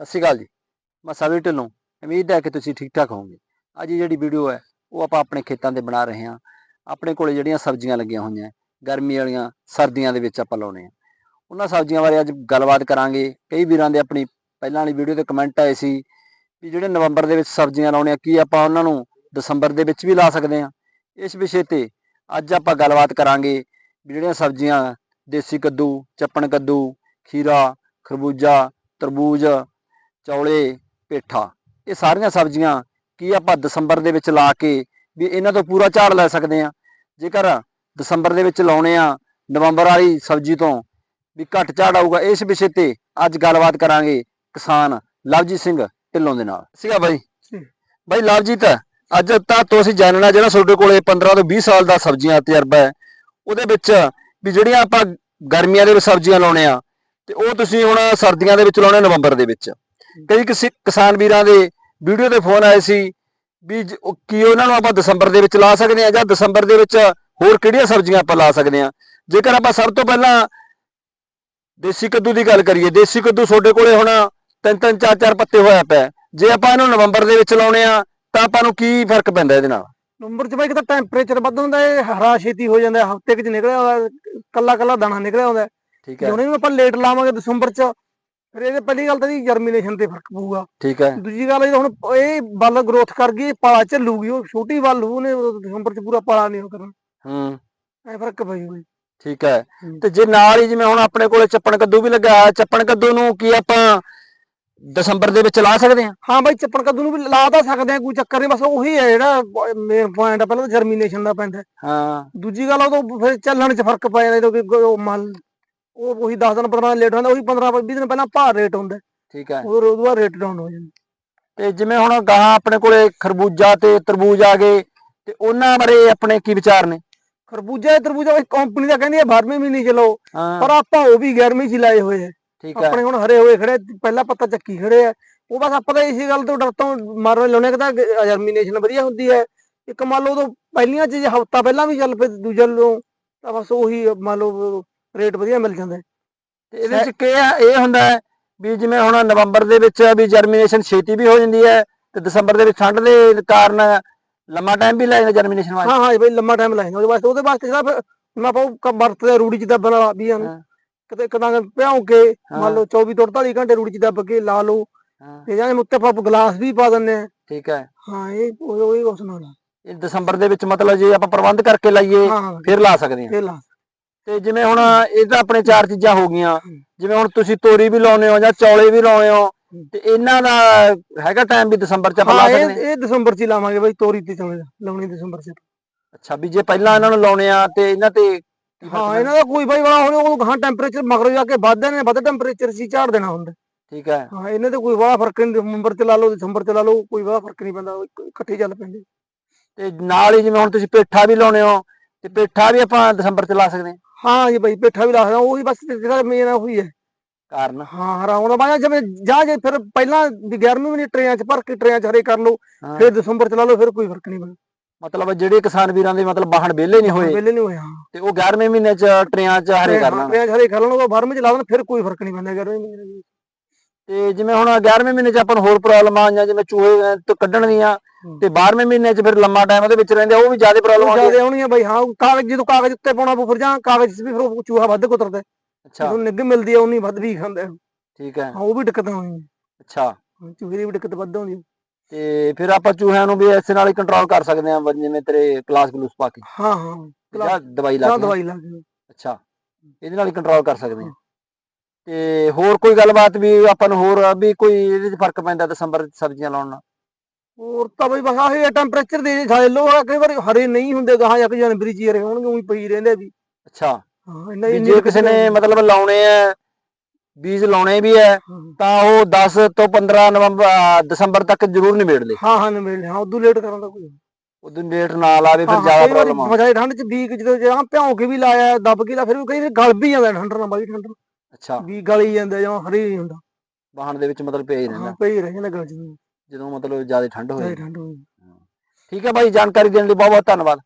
ਸਤਿ ਸ਼੍ਰੀ ਅਕਾਲ ਜੀ। ਮੈਂ ਸਾਵੀ ਢਿੱਲੋਂ। ਉਮੀਦ ਹੈ ਕਿ ਤੁਸੀਂ ਠੀਕ ਠਾਕ ਹੋਵੋਗੇ। ਅੱਜ ਜਿਹੜੀ ਵੀਡੀਓ ਹੈ, ਉਹ ਆਪਾਂ ਆਪਣੇ ਖੇਤਾਂ ਦੇ ਬਣਾ ਰਹੇ ਹਾਂ। ਆਪਣੇ ਕੋਲੇ ਜਿਹੜੀਆਂ ਸਬਜ਼ੀਆਂ ਲੱਗੀਆਂ ਹੋਈਆਂ ਗਰਮੀ ਵਾਲੀਆਂ ਸਰਦੀਆਂ ਦੇ ਵਿੱਚ ਆਪਾਂ ਲਾਉਣੇ ਆ ਉਹਨਾਂ ਸਬਜ਼ੀਆਂ ਬਾਰੇ ਅੱਜ ਗੱਲਬਾਤ ਕਰਾਂਗੇ। ਕਈ ਵੀਰਾਂ ਦੇ ਆਪਣੀ ਪਹਿਲਾਂ ਵਾਲੀ ਵੀਡੀਓ ਤੇ ਕਮੈਂਟ ਆਏ ਸੀ ਵੀ ਜਿਹੜੇ ਨਵੰਬਰ ਦੇ ਵਿੱਚ ਸਬਜ਼ੀਆਂ ਲਾਉਣੇ ਆ, ਕੀ ਆਪਾਂ ਉਹਨਾਂ ਨੂੰ ਦਸੰਬਰ ਦੇ ਵਿੱਚ ਵੀ ਲਾ ਸਕਦੇ ਹਾਂ। ਇਸ ਵਿਸ਼ੇ ਤੇ ਅੱਜ ਆਪਾਂ ਗੱਲਬਾਤ ਕਰਾਂਗੇ ਵੀ ਜਿਹੜੀਆਂ ਸਬਜ਼ੀਆਂ, ਦੇਸੀ ਕੱਦੂ, ਚੱਪਣ ਕੱਦੂ, ਖੀਰਾ, ਖਰਬੂਜਾ, ਤਰਬੂਜ ਚੌਲੇ ਪੇਠਾ ਇਹ ਸਾਰੀਆਂ ਸਬਜ਼ੀਆਂ ਕੀ ਆਪਾਂ ਦਸੰਬਰ ਦੇ ਵਿੱਚ ਲਾ ਕੇ ਵੀ ਇਹਨਾਂ ਤੋਂ ਪੂਰਾ ਝਾੜ ਲੈ ਸਕਦੇ ਆ ਜੇਕਰ ਦਸੰਬਰ ਦੇ ਵਿੱਚ ਲਾਉਣੇ ਆ ਨਵੰਬਰ ਵਾਲੀ ਸਬਜ਼ੀ ਤੋਂ ਵੀ ਘੱਟ ਝਾੜ ਆਊਗਾ ਇਸ ਵਿਸ਼ੇ ਤੇ ਅੱਜ ਗੱਲਬਾਤ ਕਰਾਂਗੇ ਕਿਸਾਨ ਲਵਜੀਤ ਸਿੰਘ ਢਿੱਲੋਂ ਦੇ ਨਾਲ। ਸੀਗਾ ਬਾਈ। ਬਾਈ ਲਵਜੀਤ ਅੱਜ ਤਾਂ ਤੁਸੀਂ ਜਾਣਨਾ ਜਿਹੜਾ ਤੁਹਾਡੇ ਕੋਲੇ 15 ਤੋਂ 20 ਸਾਲ ਦਾ ਸਬਜ਼ੀਆਂ ਤਜਰਬਾ ਹੈ ਉਹਦੇ ਵਿੱਚ ਵੀ ਜਿਹੜੀਆਂ ਆਪਾਂ ਗਰਮੀਆਂ ਦੇ ਵਿੱਚ ਸਬਜ਼ੀਆਂ ਲਾਉਣੇ ਆ ਤੇ ਉਹ ਤੁਸੀਂ ਹੁਣ ਸਰਦੀਆਂ ਦੇ ਵਿੱਚ ਲਾਉਣੇ ਨਵੰਬਰ ਦੇ ਵਿੱਚ। ਕਈ ਕਿਸੇ ਕਿਸਾਨ ਵੀਰਾਂ ਦੇ ਵੀਡੀਓ ਤੇ ਫੋਨ ਆਏ ਸੀ ਵੀ ਕੀ ਉਹਨਾਂ ਨੂੰ ਆਪਾਂ ਦਸੰਬਰ ਦੇ ਵਿੱਚ ਲਾ ਸਕਦੇ ਆ ਜਾਂ ਦਸੰਬਰ ਦੇ ਵਿੱਚ ਹੋਰ ਕਿਹੜੀਆਂ ਸਬਜ਼ੀਆਂ ਆਪਾਂ ਲਾ ਸਕਦੇ ਆ ਜੇਕਰ ਆਪਾਂ ਸਭ ਤੋਂ ਪਹਿਲਾਂ ਦੇਸੀ ਕੱਦੂ ਦੀ ਗੱਲ ਕਰੀਏ ਦੇਸੀ ਕੱਦੂ ਤੁਹਾਡੇ ਕੋਲੇ ਹੁਣ ਤਿੰਨ ਤਿੰਨ ਚਾਰ ਚਾਰ ਪੱਤੇ ਹੋਇਆ ਪਿਆ ਜੇ ਆਪਾਂ ਇਹਨੂੰ ਨਵੰਬਰ ਦੇ ਵਿੱਚ ਲਾਉਣੇ ਆ ਤਾਂ ਆਪਾਂ ਨੂੰ ਕੀ ਫ਼ਰਕ ਪੈਂਦਾ ਇਹਦੇ ਨਾਲ? ਨੰਬਰ ਚ ਬਾਈ ਕਿਤਾ ਟੈਂਪਰੇਚਰ ਵੱਧ ਹੁੰਦਾ ਇਹ ਹਰਾ ਛੇਤੀ ਹੋ ਜਾਂਦਾ ਹਫ਼ਤੇ ਚ ਨਿਕਲਿਆ ਆਉਂਦਾ ਕੱਲਾ ਕੱਲਾ ਦਾਣਾ ਨਿਕਲਿਆ ਆਉਂਦਾ ਠੀਕ ਜੇ ਹੈ ਉਹਨੇ ਨੂੰ ਆਪਾਂ ਲੇਟ ਲਾਵਾਂਗੇ ਦਸੰਬਰ ਚ ਫਿਰ ਇਹਦੇ ਪਹਿਲੀ ਗੱਲ ਤਾਂ ਜੀ ਜਰਮੀਨੇਸ਼ਨ ਤੇ ਫ਼ਰਕ ਪਊਗਾ। ਠੀਕ ਹੈ। ਦੂਜੀ ਗੱਲ ਇਹ ਹੁਣ ਇਹ ਬੱਲ ਗਰੋਥ ਕਰ ਗਈ ਪਾਲਾ ਚੱਲੂਗੀ ਉਹ ਛੋਟੀ ਬੱਲ ਉਹਨੇ ਦਸੰਬਰ ਚ ਪੂਰਾ ਪਾਲਾ ਨਹੀਂ ਉਹ ਕਰਨਾ। ਹੂੰ। ਐ ਫ਼ਰਕ ਪਈ ਠੀਕ ਹੈ। ਹੂੰ। ਤੇ ਜੇ ਨਾਲ ਹੀ ਜਿਵੇਂ ਹੁਣ ਆਪਣੇ ਕੋਲੇ ਚੱਪਣ ਕੱਦੂ ਵੀ ਲੱਗਾ ਹੈ ਚੱਪਣ ਕੱਦੂ ਨੂੰ ਕੀ ਆਪਾਂ ਦਸੰਬਰ ਦੇ ਵਿੱਚ ਲਾ ਸਕਦੇ ਹਾਂ? ਹਾਂ ਬਾਈ ਚੱਪਣ ਕੱਦੂ ਨੂੰ ਵੀ ਲਾ ਤਾਂ ਸਕਦੇ ਆ ਕੋਈ ਚੱਕਰ ਨਹੀਂ ਬਸ ਉਹੀ ਹੈ ਜਿਹੜਾ ਮੇਨ ਪੁਆਇੰਟ ਆ ਪਹਿਲਾਂ ਜਰਮੀਨੇਸ਼ਨ ਦਾ ਪੈਂਦਾ। ਹਾਂ। ਦੂਜੀ ਗੱਲ ਉਹ ਫਿਰ ਚੱਲਣ 'ਚ ਫ਼ਰਕ ਪੈ ਜਾਂਦਾ ਕਿਉਂਕਿ ਉਹ ਮੰਨ ਉਹ ਉਹੀ 10 ਦਿਨ 15 ਲੇਟ ਹੁੰਦਾ ਉਹੀ 15 20 ਦਿਨ ਪਹਿਲਾਂ ਭਾਰ ਰੇਟ ਹੁੰਦਾ। ਠੀਕ ਹੈ। ਉਹ ਉਹਦਾ ਬਾਅਦ ਰੇਟ ਡਾਊਨ ਹੋ ਜਾਂਦਾ। ਤੇ ਜਿਵੇਂ ਹੁਣ ਗਾਹਾਂ ਆਪਣੇ ਕੋਲੇ ਖਰਬੂਜਾ ਤੇ ਤਰਬੂਜ ਆ ਗਏ ਤੇ ਉਹਨਾਂ ਬਾਰੇ ਆਪਣੇ ਕੀ ਵਿਚਾਰ ਨੇ? ਖਰਬੂਜਾ ਤੇ ਤਰਬੂਜਾ ਇੱਕ ਕੰਪਨੀ ਦਾ ਕਹਿੰਦੀ ਹੈ 12ਵੇਂ ਮਹੀਨੇ ਚ ਲਓ ਪਰ ਆਪਾਂ ਉਹ ਵੀ 11ਵੇਂ ਚ ਲਾਏ ਹੋਏ ਆ। ਠੀਕ ਹੈ। ਆਪਣੇ ਹੁਣ ਹਰੇ ਹੋਏ ਖੜੇ ਪਹਿਲਾ ਪੱਤਾ ਚੱਕੀ ਖੜੇ ਆ। ਉਹ ਬਸ ਆਪਾਂ ਤਾਂ ਇਸੇ ਗੱਲ ਤੋਂ ਡਰ ਤੋਂ ਮਾਰਨ ਲਾਉਣੇ ਕਿ ਤਾਂ ਜਰਮੀਨੇਸ਼ਨ ਵਧੀਆ ਹੁੰਦੀ ਹੈ। ਇੱਕ ਮੰਨ ਲਓ ਉਦੋਂ ਪਹਿਲੀਆਂ ਚ ਹਫਤਾ ਪਹਿਲਾਂ ਵੀ ਚੱਲ ਪਏ ਦੂਜੇ ਤਾਂ ਬਸ ਉਹੀ ਮੰਨ ਲਓ ਰੇਟ ਵਧੀਆ ਮਿਲ ਜਾਂਦਾ। ਤੇ ਇਹਦੇ ਵਿੱਚ ਕੀ ਹੈ ਇਹ ਹੁੰਦਾ ਹੈ ਵੀ ਜਿਵੇਂ ਹੁਣ ਨਵੰਬਰ ਦੇ ਵਿੱਚ ਵੀ ਜਰਮੀਨੇਸ਼ਨ ਛੇਤੀ ਵੀ ਹੋ ਜਾਂਦੀ ਹੈ ਤੇ ਦਸੰਬਰ ਦੇ ਵਿੱਚ ਠੰਡ ਦੇ ਕਾਰਨ ਲੰਮਾ ਟਾਈਮ ਵੀ ਲੈ ਜਾਂਦਾ ਜਰਮੀਨੇਸ਼ਨ ਵਾਸਤੇ। ਹਾਂ ਹਾਂ ਬਈ ਲੰਮਾ ਟਾਈਮ ਲਾਈਂਦਾ ਉਹਦੇ ਵਾਸਤੇ ਉਹਦੇ ਵਾਸਤੇ ਜਿਹੜਾ ਫਿਰ ਮੈਂ ਆਪਾਂ ਉਹ ਕ- ਵਰਤਦੇ ਰੂੜੀ ਚ ਦੱਬਣ ਵੀ ਹਨ। ਕਿਤੇ ਕਦਾਂ ਭਿਉਂ ਕੇ। ਮੰਨ ਲਓ 24 ਤੋਂ 48 ਘੰਟੇ ਰੂੜੀ ਚ ਦੱਬ ਕੇ ਲਾ ਲਓ। ਤੇ ਜਾਂ ਆਪਾਂ ਗਲਾਸ ਵੀ ਪਾ ਦਿੰਦੇ ਆ। ਠੀਕ ਹੈ। ਹਾਂ ਇਹ ਉਹ ਉਸ ਨਾਲ। ਆ। ਇਹ ਦਸੰਬਰ ਦੇ ਵਿੱਚ ਮਤਲਬ ਜੇ ਆਪਾਂ ਪ੍ਰਬੰਧ ਕਰਕੇ ਲਾਈਏ ਫਿਰ ਲਾ ਸਕਦੇ ਹਾਂ। ਇਹ ਲਾ ਤੇ ਜਿਵੇਂ ਹੁਣ ਇਹ ਤਾਂ ਆਪਣੇ ਚਾਰ ਚੀਜ਼ਾਂ ਹੋ ਗਈਆਂ। ਜਿਵੇਂ ਹੁਣ ਤੁਸੀਂ ਤੋਰੀ ਵੀ ਲਾਉਨੇ ਹੋ ਜਾਂ ਚੌਲੇ ਵੀ ਲਾਉਨੇ ਹੋ। ਤੇ ਇਹਨਾਂ ਦਾ ਹੈਗਾ ਟਾਈਮ ਵੀ ਦਸੰਬਰ ਚ ਆਪਾਂ ਲਾ ਹਾਂ ਸਕਦੇ ਇਹ ਦਸੰਬਰ ਚ ਹੀ ਲਾਵਾਂਗੇ ਬਈ ਤੋਰੀ ਤੇ ਚੌਲੇ ਲਾਉਣੀ ਦਸੰਬਰ ਚ ਅੱਛਾ ਵੀ ਜੇ ਪਹਿਲਾਂ ਇਹਨਾਂ ਨੂੰ ਲਾਉਨੇ ਆ ਤੇ ਇਹਨਾਂ ਤੇ ਕੀ ਫ਼ਰਕ ਹਾਂ ਪੈਂਦਾ? ਇਹਨਾਂ ਦਾ ਕੋਈ ਬਾਈ ਵਾਲਾ ਹੁਣ ਉਹ ਗਾਂ ਟੈਂਪਰੇਚਰ ਮਗਰੋਂ ਜਾ ਕੇ ਵੱਧਦੇ ਨੇ ਵੱਧ ਟੈਂਪਰੇਚਰ ਸੀ ਝਾੜ ਦੇਣਾ ਹੁੰਦਾ ਠੀਕ ਹੈ ਹਾਂ ਇਹਨਾਂ ਤੇ ਕੋਈ ਵਾਲਾ ਫ਼ਰਕ ਨਹੀਂ ਨਵੰਬਰ ਚ ਲਾ ਲਓ ਦਸੰਬਰ ਚ ਲਾ ਲਓ ਕੋਈ ਵਾਲਾ ਫ਼ਰਕ ਨਹੀਂ ਪੈਂਦਾ ਉਹ ਇੱਕ- ਇਕੱਠੇ ਚੱਲ ਪੈਂਦੇ ਤੇ ਨਾਲ ਹੀ ਜਿਵੇਂ ਹੁਣ ਤੁਸੀਂ ਪੇਠਾ ਵੀ ਲਾਉਨੇ ਹੋ ਤੇ ਪੇਠਾ ਵੀ ਆਪਾਂ ਦਸੰਬਰ ਚ ਲਾ ਸਕਦੇ ਹਾਂ ਹਾਂ ਜੀ ਬਾਈ ਪੇਠਾ ਵੀ ਲਾ ਸਕਦਾ ਉਹੀ ਬਸ ਜਿਹੜਾ ਮੇਨ ਉਹੀ ਹੈ। ਕਾਰਨ? ਹਾਂ ਹਰਾਉਣ ਦਾ ਬਾਅਦ ਜਿਵੇਂ ਜਾਂ ਜੇ ਫਿਰ ਪਹਿਲਾਂ ਵੀ 11ਵੀਂ ਮਹੀਨੇ ਟਰੇਆਂ ਚ ਭਰ ਕੇ ਟਰੇਆਂ ਚ ਹਰੇ ਕਰ ਲਓ ਹਾਂ। ਫਿਰ ਦਸੰਬਰ ਚ ਲਾ ਲਓ ਫਿਰ ਕੋਈ ਫ਼ਰਕ ਨਹੀਂ ਪੈਂਦਾ। ਮਤਲਬ ਜਿਹੜੇ ਕਿਸਾਨ ਵੀਰਾਂ ਦੇ ਮਤਲਬ ਬਾਹਣ ਵਿਹਲੇ ਨਹੀਂ ਹੋਏ ਵੇਲੇ ਨਹੀਂ ਹੋਇਆ ਤੇ ਉਹ 11ਵੇਂ ਮਹੀਨੇ ਚ ਟਰਿਆਂ ਚ ਹਰੇ ਕਰ ਲੈਣ। ਟਰੇਆਂ ਚ ਹਰੇ ਕਰ ਲੈਣ ਉਹ 12ਵੇਂ ਚ ਲਾ ਦੇਣ ਫਿਰ ਕੋਈ ਫ਼ਰਕ ਨਹੀਂ ਪੈਂਦਾ 11ਵੀਂ ਮਹੀਨੇ ਤੇ ਜਿਵੇਂ ਹੁਣ 11ਵੇਂ ਮਹੀਨੇ ਚ ਆਪਾਂ ਨੂੰ ਹੋਰ ਪ੍ਰੋਬਲਮ ਆ ਜਾਂ ਜਿਵੇਂ ਚੂਹੇ ਤੋਂ ਕੱਢਣ ਦੀਆਂ। ਤੇ 12ਵੇਂ ਮਹੀਨੇ ਚ ਫਿਰ ਲੰਮਾ ਟਾਈਮ ਉਹਦੇ ਵਿੱਚ ਰਹਿੰਦੇ ਆ, ਉਹ ਵੀ ਜ਼ਿਆਦਾ ਪ੍ਰੋਬਲਮ ਆਉਂਦੀ ਜ਼ਿਆਦਾ ਆਉਣੀ ਹੈ ਬਾਈ ਹਾਂ ਕਾਗਜ਼ ਜਦੋਂ ਕਾਗਜ਼ ਉੱਤੇ ਪਾਉਣਾ ਫਿਰ ਜਾਂ ਕਾਗਜ਼ 'ਚ ਵੀ ਫਿਰ ਉਹ ਚੂਹਾ ਵੱਧ ਕੁਤਰਦਾ। ਅੱਛਾ। ਜਦੋਂ ਨਿੱਘ ਮਿਲਦੀ ਹੈ ਉਨੀ ਵੱਧ ਵੀ ਖਾਂਦਾ। ਠੀਕ ਹੈ। ਹਾਂ ਉਹ ਵੀ ਦਿੱਕਤ ਆਉਣੀ ਹੈ ਅੱਛਾ ਚੂਹੇ ਦੀ ਵੀ ਦਿੱਕਤ ਵੱਧ ਆਉਂਦੀ। ਤੇ ਫਿਰ ਆਪਾਂ ਚੂਹਿਆਂ ਨੂੰ ਵੀ ਇਸੇ ਨਾਲ ਹੀ ਕੰਟਰੋਲ ਕਰ ਸਕਦੇ ਬ- ਜਿਵੇਂ ਤੇਰੇ ਪਲਾਸ ਗਲੂਸ ਪਾ ਕੇ। ਹਾਂ ਹਾਂ। ਜਾਂ ਦਵਾਈ ਲਾ ਕੇ। ਦਵਾਈ ਲਾ ਕੇ। ਅੱਛਾ। ਇਹਦੇ ਨਾਲ ਹੀ ਕੰਟਰੋਲ ਕਰ ਸਕਦੇ ਹਾਂ। ਤੇ ਹੋਰ ਕੋਈ ਗੱਲਬਾਤ ਵੀ ਆਪਾਂ ਨੂੰ ਹੋਰ ਵੀ ਕੋਈ ਇਹਦੇ ਚ ਫ਼ਰਕ ਪੈਂਦਾ ਦਸੰਬਰ ਚ ਸਬਜ਼ੀਆਂ ਲਾਉਣ ਨਾਲ? ਹੋਰ ਤਾਂ ਬਈ ਬਸ ਆਹੀ ਟੈਂਪਰੇਚਰ ਦੇ ਛਾਲੇ ਲੋ ਕਈ ਵਾਰੀ ਹਰੇ ਨਹੀਂ ਹੁੰਦੇ ਗਾਹਾਂ ਜਾ ਕੇ ਜਨਵਰੀ ਚ ਹੀ ਹਰੇ ਹੋਣਗੇ ਉਹੀ ਪਈ ਰਹਿੰਦੇ ਵੀ ਅੱਛਾ। ਹਾਂ ਇੰਨਾ ਵੀ ਇੰਨੀ ਜੇ ਕਿਸੇ ਨੇ ਨਹੀਂ ਮਤਲਬ ਲਾਉਣੇ ਆ ਬੀਜ ਲਾਉਣੇ ਵੀ ਹੈ। ਤਾਂ ਉਹ 10 ਤੋਂ 15 ਨਵੰਬਰ ਦਸੰਬਰ ਤੱਕ ਜ਼ਰੂਰ ਨਿਬੇੜ ਲੇ। ਹਾਂ ਹਾਂ ਮਿਲ ਹਾਂ ਉਦੋਂ ਲੇਟ ਕਰਨ ਦਾ ਕੋਈ ਉਦੋਂ ਲੇਟ ਨਾ ਲਾਵੇ ਫਿਰ ਜ਼ਿਆਦਾ ਪ੍ਰੋਬਲਮ ਆ। ਮਜਾਈ ਠੰਡ ਚ ਬੀਕ ਜਦੋਂ ਜਾਂ ਭਿਉਂ ਕੇ ਵੀ ਲਾਇਆ ਦੱਬ ਕੇ ਲਾ ਫਿਰ ਵੀ ਕਈ ਗਲ ਵੀ ਜਾਂਦਾ ਠੰਡ ਨਾਲ ਬਾਈ ਠੰਡ ਨਾਲ। ਅੱਛਾ। ਵੀ ਗਲੀ ਜਾਂਦਾ ਜਾਂ ਹਰੀ ਨਹੀਂ ਹੁੰਦਾ। ਵਾਹਣ ਦੇ ਵਿੱਚ ਮਤਲਬ ਹੀ ਰਹਿੰਦਾ ਪਈ ਰਹਿ ਗਲ ਚ। ਜਦੋਂ ਮਤਲਬ ਜ਼ਿਆਦਾ ਠੰਡ ਹੋਏ। ਠੰਡ ਠੀਕ ਹੈ ਬਾਈ ਜਾਣਕਾਰੀ ਦੇਣ ਲਈ ਬਹੁਤ ਬਹੁਤ ਧੰਨਵਾਦ।